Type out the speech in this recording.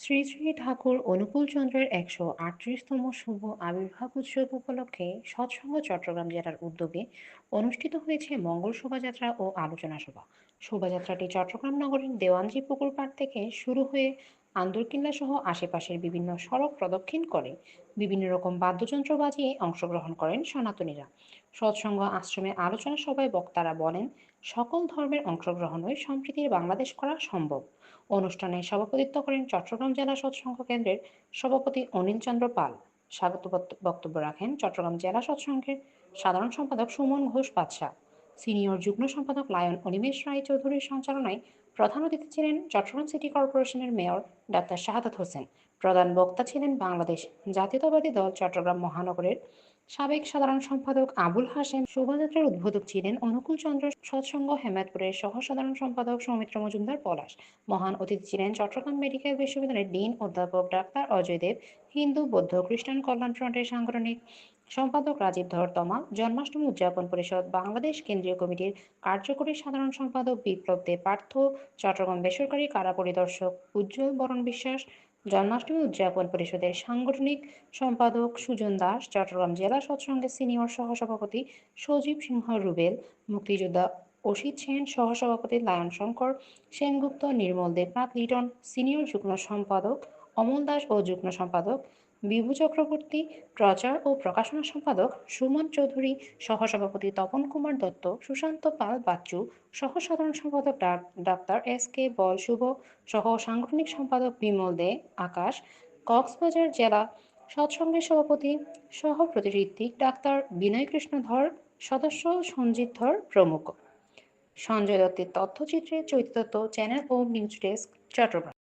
শ্রী শ্রী ঠাকুর অনুকূল চন্দ্রের একশো আটত্রিশতম শুভ আবির্ভাব উৎসব উপলক্ষে সৎসঙ্গ চট্টগ্রাম জেলার উদ্যোগে অনুষ্ঠিত হয়েছে মঙ্গল শোভাযাত্রা ও আলোচনা সভা। শোভাযাত্রাটি চট্টগ্রাম নগরের দেওয়ানজি পুকুর পাড় থেকে শুরু হয়ে আন্দরকিল্লা সহ আশেপাশের বিভিন্ন সড়ক প্রদক্ষিণ করে বিভিন্ন রকম বাদ্যযন্ত্র বাজিয়ে অংশগ্রহণ করেন সনাতনীরা। সৎসঙ্গ আশ্রমে আলোচনা সভায় বক্তারা বলেন, সকল ধর্মের অংশগ্রহণই সম্প্রীতির বাংলাদেশ করা সম্ভব। অনুষ্ঠানে সভাপতিত্ব করেন চট্টগ্রাম জেলা সৎসঙ্গ কেন্দ্রের সভাপতি অনিল চন্দ্র পাল। স্বাগত বক্তব্য রাখেন চট্টগ্রাম জেলা সৎসঙ্গের সাধারণ সম্পাদক সুমন ঘোষ বাদশাহ সিনিয়র যুগ্ম সম্পাদক লায়ন অনিমেষ রায় চৌধুরীর সঞ্চালনায় প্রধান অতিথি ছিলেন চট্টগ্রাম সিটি কর্পোরেশনের মেয়র ডাক্তার শাহাদাত হোসেন। প্রধান বক্তা ছিলেন বাংলাদেশ জাতীয়তাবাদী দল চট্টগ্রাম মহানগরের সাবেক সাধারণ সম্পাদক আবুল হাসেম শোভাযাত্রার উদ্বোধক ছিলেন অনুকূল চন্দ্র সৎসঙ্গ হেমায়তপুরের সহ সাধারণ সম্পাদক সৌমিত্র মজুমদার পলাশ। মহান অতিথি ছিলেন চট্টগ্রাম মেডিকেল বিশ্ববিদ্যালয়ের ডিন অধ্যাপক ডাক্তার অজয় দেব হিন্দু, বৌদ্ধ, খ্রিস্টান কল্যাণ ফ্রন্টের সাংগঠনিক সম্পাদক রাজীব ধর তমাল জন্মাষ্টমী উদযাপন পরিষদ, বাংলাদেশ কেন্দ্রীয় কমিটির কার্যকরী সাধারণ সম্পাদক বিপ্লব দে পার্থ, চট্টগ্রাম বেসরকারি কারা পরিদর্শক উজ্জ্বল বরণ বিশ্বাস জন্মাষ্টমী উদযাপন পরিষদের সাংগঠনিক সম্পাদক সুজন দাস, চট্টগ্রাম জেলা সৎসঙ্গের সিনিয়র সহসভাপতি সজীব সিংহ রুবেল, মুক্তিযোদ্ধা অসিত সেন, সহসভাপতি লায়ন শঙ্কর, সেনগুপ্ত, নির্মল দেবনাথ লিটন, সিনিয়র যুগ্ম সম্পাদক অমল দাস ও যুগ্ম সম্পাদক বিভু চক্রবর্তী, প্রচার ও প্রকাশনা সম্পাদক সুমন চৌধুরী, সহসভাপতি তপন কুমার দত্ত, সুশান্ত পাল বাচ্চু সহ সাধারণ সম্পাদক ডাক- ডাক্তার এস কে বল শুভ, সহ সাংগঠনিক সম্পাদক বিমল দে, আকাশ, কক্সবাজার জেলা সৎসঙ্গের সভাপতি সহ প্রতিঋত্বিক ডাক্তার বিনয় কৃষ্ণ ধর, সদস্য সঞ্জিত ধর প্রমুখ। সঞ্জয় দত্তের তথ্যচিত্রে চৈত্য দত্ত চ্যানেল ও নিউজ ডেস্ক, চট্টগ্রাম।